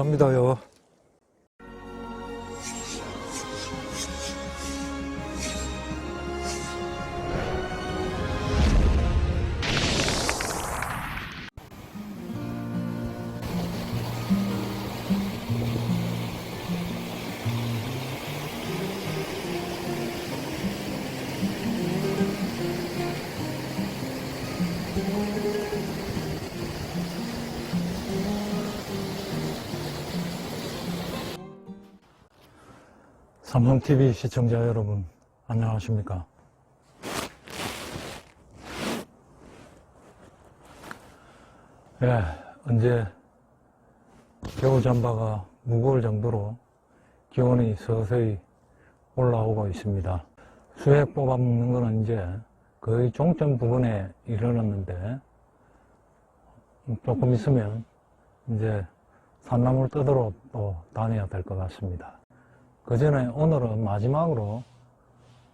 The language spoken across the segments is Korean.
감사합니다요. 삼성TV 시청자 여러분, 안녕하십니까. 예, 언제 겨우 잠바가 무거울 정도로 기온이 서서히 올라오고 있습니다. 수액 뽑아먹는 거는 이제 거의 종점 부근에 이르렀는데 조금 있으면 이제 산나물 뜯으러 또 다녀야 될 것 같습니다. 그 전에 오늘은 마지막으로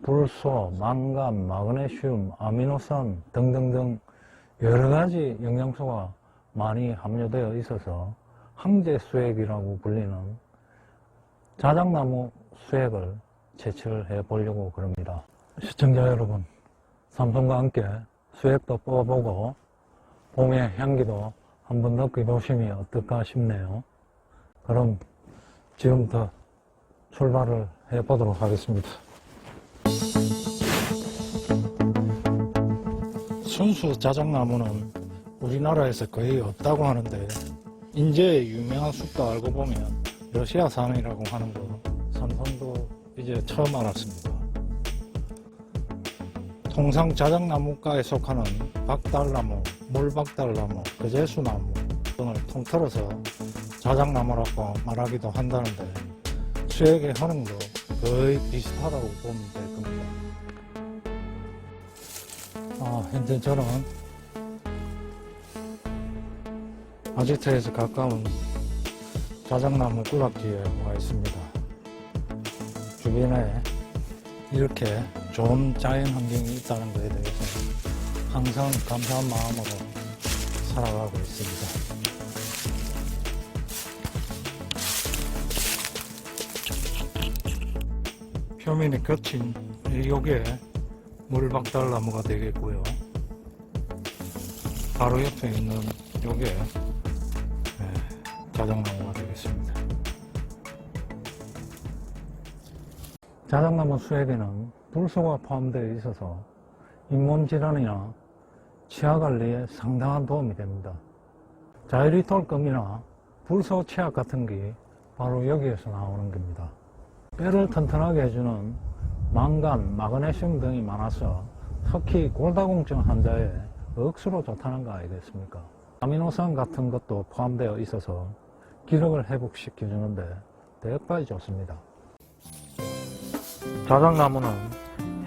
불소, 망간, 마그네슘, 아미노산 등등등 여러 가지 영양소가 많이 함유되어 있어서 항제 수액이라고 불리는 자작나무 수액을 채취를 해 보려고 그럽니다. 시청자 여러분, 삼성과 함께 수액도 뽑아보고 봄의 향기도 한번 느껴보시면 어떨까 싶네요. 그럼 지금부터 출발을 해 보도록 하겠습니다. 순수 자작나무는 우리나라에서 거의 없다고 하는데 인제의 유명한 숲도 알고 보면 러시아산이라고 하는 거 삼성도 이제 처음 알았습니다. 통상 자작나무과에 속하는 박달나무, 물박달나무, 거제수나무 등을 통틀어서 자작나무라고 말하기도 한다는데 수액의 효능도 거의 비슷하다고 보면 될 겁니다. 아, 현재 저는 아지트에서 가까운 자작나무 꾸락지에 와 있습니다. 주변에 이렇게 좋은 자연 환경이 있다는 것에 대해서 항상 감사한 마음으로 살아가고 있습니다. 표면이 거친 요게 물박달나무가 되겠고요. 바로 옆에 있는 요게 네, 자작나무가 되겠습니다. 자작나무 수액에는 불소가 포함되어 있어서 잇몸 질환이나 치아 관리에 상당한 도움이 됩니다. 자이리톨금이나 불소 치약 같은 게 바로 여기에서 나오는 겁니다. 뼈를 튼튼하게 해주는 망간, 마그네슘 등이 많아서 특히 골다공증 환자에 억수로 좋다는 거 아니겠습니까? 아미노산 같은 것도 포함되어 있어서 기력을 회복시켜주는데 대박이 좋습니다. 자작나무는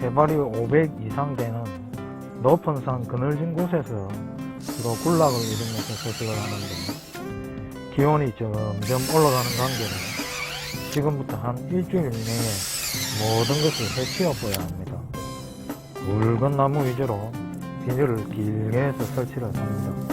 해발이 500 이상 되는 높은 산 그늘진 곳에서 주로 군락을 이루면서 서식을 하는데 기온이 점점 올라가는 관계로 지금부터 한 일주일 내에 모든 것을 해치워버야 합니다. 굵은 나무 위주로 비닐을 길게 해서 설치를 합니다.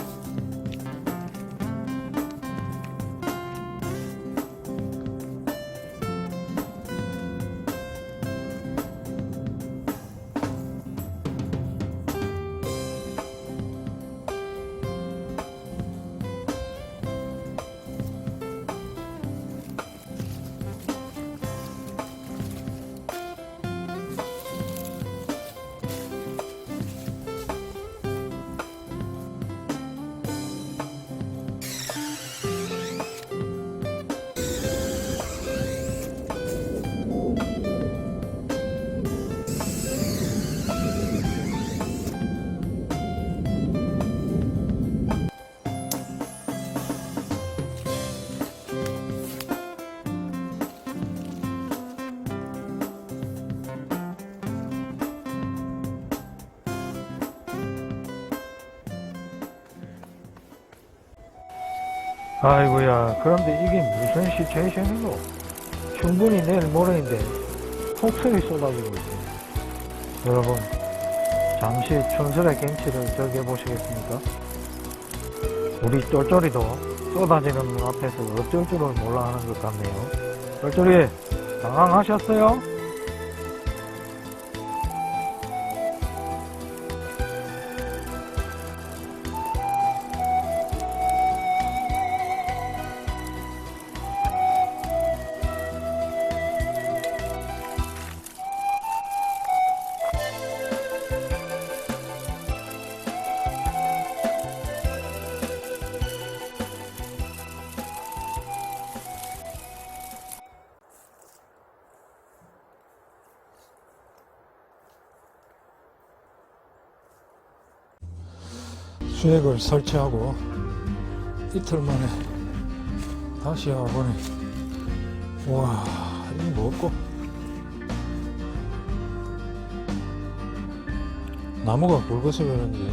아이고야 그런데 이게 무슨 시츄에이션이고 충분히 내일 모레인데 폭설이 쏟아지고 있어요 여러분 잠시 춘설의 경치를 즐겨보시겠습니까? 우리 쫄쫄이도 쏟아지는 눈 앞에서 어쩔 줄을 몰라 하는 것 같네요. 쫄쫄이, 당황하셨어요? 수액을 설치하고 이틀 만에 다시 와보니 와 이거 뭐고. 나무가 굵어서 그런지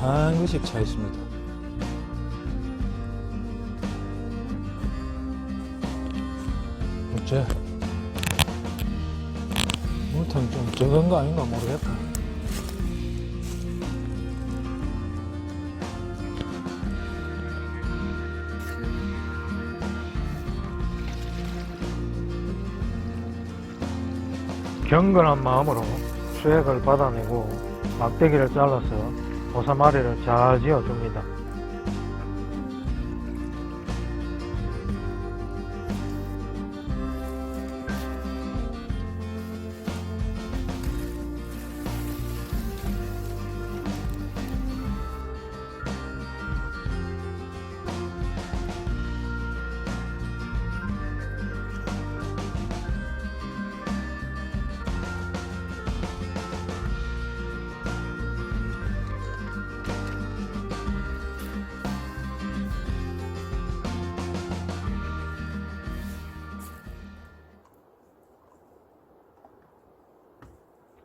한 것씩 차 있습니다. 어째? 물통 좀 적은 거 아닌가 모르겠다 경건한 마음으로 수액을 받아내고 막대기를 잘라서 보사마리를 잘 지어줍니다.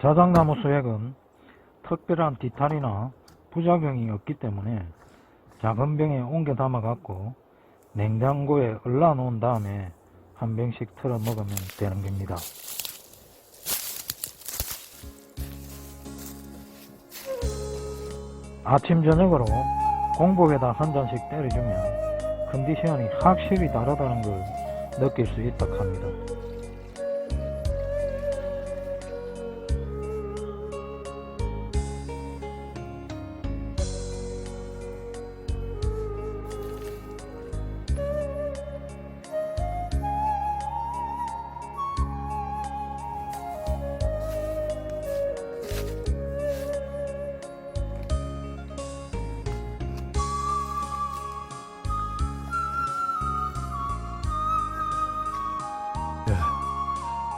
자작나무 수액은 특별한 디탈이나 부작용이 없기 때문에 작은 병에 옮겨 담아 갖고 냉장고에 얼라 놓은 다음에 한 병씩 틀어 먹으면 되는 겁니다. 아침 저녁으로 공복에다 한 잔씩 때려주면 컨디션이 확실히 다르다는 걸 느낄 수 있다 합니다.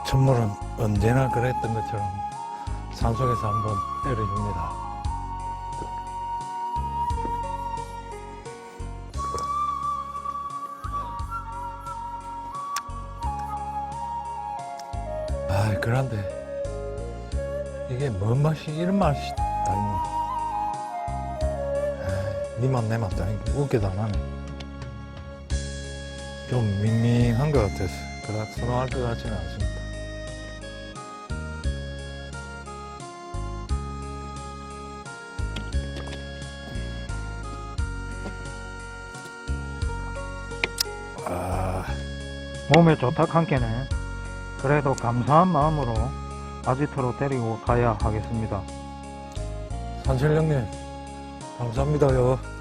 천물은 언제나 그랬던 것처럼 산속에서 한번 때려줍니다. 아, 그런데 이게 뭔 맛이 이런 맛이 다 있나? 니맛 내맛 다 있는 웃기도 안 하네. 좀 밍밍한 것 같아서 그닥 선호할 것 같지는 않습니다. 몸에 좋다 한께네 그래도 감사한 마음으로 아지트로 데리고 가야 하겠습니다. 산실령님 감사합니다요.